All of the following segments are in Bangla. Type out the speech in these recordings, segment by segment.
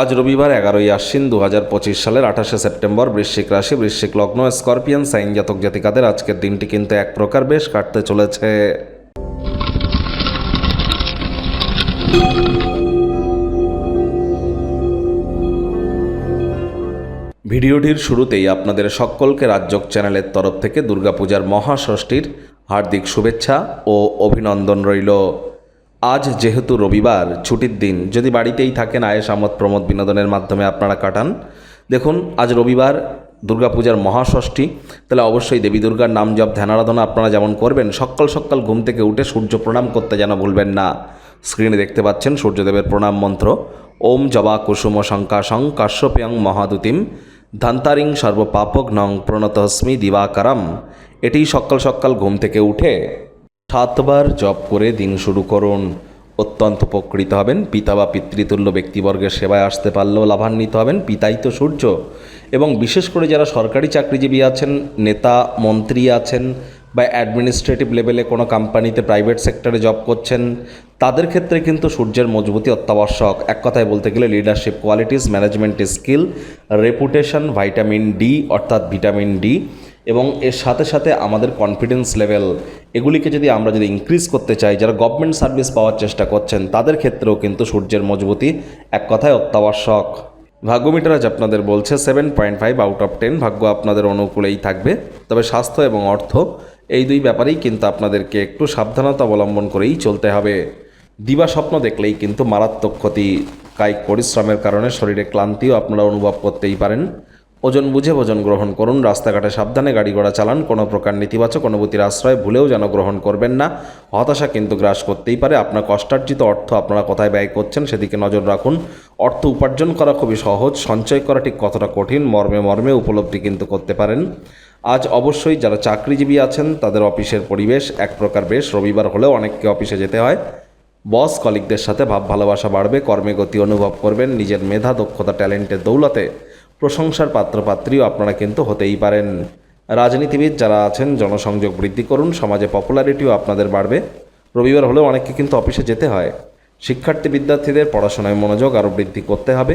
আজ রবিবার এগারোই আশ্বিন দু হাজার পঁচিশ সালের আঠাশে সেপ্টেম্বর বৃশ্চিক রাশি, বৃশ্চিক লগ্ন, স্করপিয়ান, সাইন জাতক জাতিকাদের আজকের দিনটি কিন্তু এক প্রকার বেশ কাটতে চলেছে। ভিডিওটির শুরুতেই আপনাদের সকলকে রাজ্যক চ্যানেলের তরফ থেকে দুর্গাপূজার মহাষষ্ঠীর হার্দিক শুভেচ্ছা ও অভিনন্দন রইল। আজ যেহেতু রবিবার, ছুটির দিন, যদি বাড়িতেই থাকেন আয়েস আমোদ প্রমোদ বিনোদনের মাধ্যমে আপনারা কাটান। দেখুন, আজ রবিবার, দুর্গাপূজার মহাষষ্ঠী, তাহলে অবশ্যই দেবী দুর্গার নাম জপ ধ্যানারাধনা আপনারা যেমন করবেন, সকাল সকাল ঘুম থেকে উঠে সূর্য প্রণাম করতে যেন ভুলবেন না। স্ক্রিনে দেখতে পাচ্ছেন সূর্যদেবের প্রণাম মন্ত্র। ওম জবা কুসুম শঙ্কাশং কাশ্যপেয়ং মহাদুতিম ধান্তারিং সর্বপাপক নং প্রণতস্মি দিবাকারম। এটি সকাল সকাল ঘুম থেকে উঠে সাতবার জপ করে দিন শুরু করুন। অত্যন্ত উপকৃত হবেন। পিতা বা পিতৃতুল্য ব্যক্তিবর্গের সেবায় আসতে পারলেও লাভান্বিত হবেন পিতাই তো সূর্য। এবং বিশেষ করে যারা সরকারি চাকরিজীবী আছেন, নেতা, মন্ত্রী আছেন বা অ্যাডমিনিস্ট্রেটিভ লেভেলে কোনো কোম্পানিতে প্রাইভেট সেক্টরে জব করছেন, তাদের ক্ষেত্রে কিন্তু সূর্যের মজবুতি অত্যাবশ্যক। এক কথায় বলতে গেলে leadership qualities management skill reputation vitamin D অর্থাৎ ভিটামিন ডি এবং এর সাথে সাথে আমাদের কনফিডেন্স লেভেল এগুলিকে যদি আমরা যদি ইনক্রিজ করতে চাই, যারা গভর্নমেন্ট সার্ভিস পাওয়ার চেষ্টা করছেন, তাদের ক্ষেত্রেও কিন্তু সূর্যের মজবুতি এক কথায় অত্যাবশ্যক। ভাগ্যমিটার আজ আপনাদের বলছে seven point five out of ten ভাগ্য আপনাদের অনুকূলেই থাকবে। তবে স্বাস্থ্য এবং অর্থ, এই দুই ব্যাপারেই কিন্তু আপনাদেরকে একটু সাবধানতা অবলম্বন করেই চলতে হবে। দিবা স্বপ্ন দেখলেই কিন্তু মারাত্মক ক্ষতি। কায়িক পরিশ্রমের কারণে শরীরে ক্লান্তিও আপনারা অনুভব করতেই পারেন। ওজন বুঝে ভোজন গ্রহণ করুন, রাস্তাঘাটে সাবধানে গাড়ি ঘোড়া চালান, কোনো প্রকার নেতিবাচক অনুভূতির আশ্রয় ভুলেও যেন গ্রহণ করবেন না। হতাশা কিন্তু গ্রাস করতেই পারে, আপনার কষ্টার্জিত অর্থ আপনারা কোথায় ব্যয় করছেন সেদিকে নজর রাখুন। অর্থ উপার্জন করা খুবই সহজ, সঞ্চয় করা ঠিক কতটা কঠিন, মর্মে মর্মে উপলব্ধি কিন্তু করতে পারেন। আজ অবশ্যই যারা চাকরিজীবী আছেন, তাদের অফিসের পরিবেশ এক প্রকার বেশ, রবিবার হলেও অনেককে অফিসে যেতে হয়। বস কলিগদের সাথে ভাব ভালোবাসা বাড়বে, কর্মে গতি অনুভব করবেন, নিজের মেধা, দক্ষতা, ট্যালেন্টের দৌলতে প্রশংসার পাত্রপাত্রীও আপনারা কিন্তু হতেই পারেন। রাজনীতিবিদ যারা আছেন, জনসংযোগ বৃদ্ধি করুন, সমাজে পপুলারিটিও আপনাদের বাড়বে। রবিবার হলেও অনেককে কিন্তু অফিসে যেতে হয়। শিক্ষার্থী বিদ্যার্থীদের পড়াশোনায় মনোযোগ আরও বৃদ্ধি করতে হবে।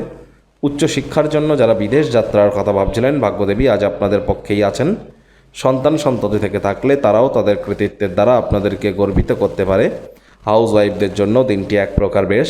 উচ্চশিক্ষার জন্য যারা বিদেশ যাত্রার কথা ভাবছিলেন, ভাগ্যদেবী আজ আপনাদের পক্ষেই আছেন। সন্তান সন্ততি থেকে থাকলে তারাও তাদের কৃতিত্বের দ্বারা আপনাদেরকে গর্বিত করতে পারে। হাউস ওয়াইফদের জন্য দিনটি এক প্রকার বেশ।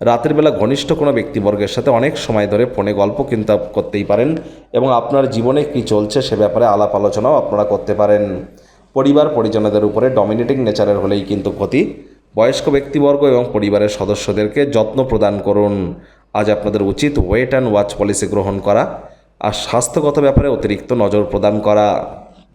রাতের বেলা ঘনিষ্ঠ কোনো ব্যক্তিবর্গের সাথে অনেক সময় ধরে ফোনে গল্প কিন্তু করতেই পারেন এবং আপনার জীবনে কী চলছে সে ব্যাপারে আলাপ আলোচনাও আপনারা করতে পারেন। পরিবার, পরিজনদের উপরে ডমিনেটিং নেচারের হলেই কিন্তু ক্ষতি। বয়স্ক ব্যক্তিবর্গ এবং পরিবারের সদস্যদেরকে যত্ন প্রদান করুন। আজ আপনাদের উচিত ওয়েট অ্যান্ড ওয়াচ পলিসি গ্রহণ করা আর স্বাস্থ্যগত ব্যাপারে অতিরিক্ত নজর প্রদান করা।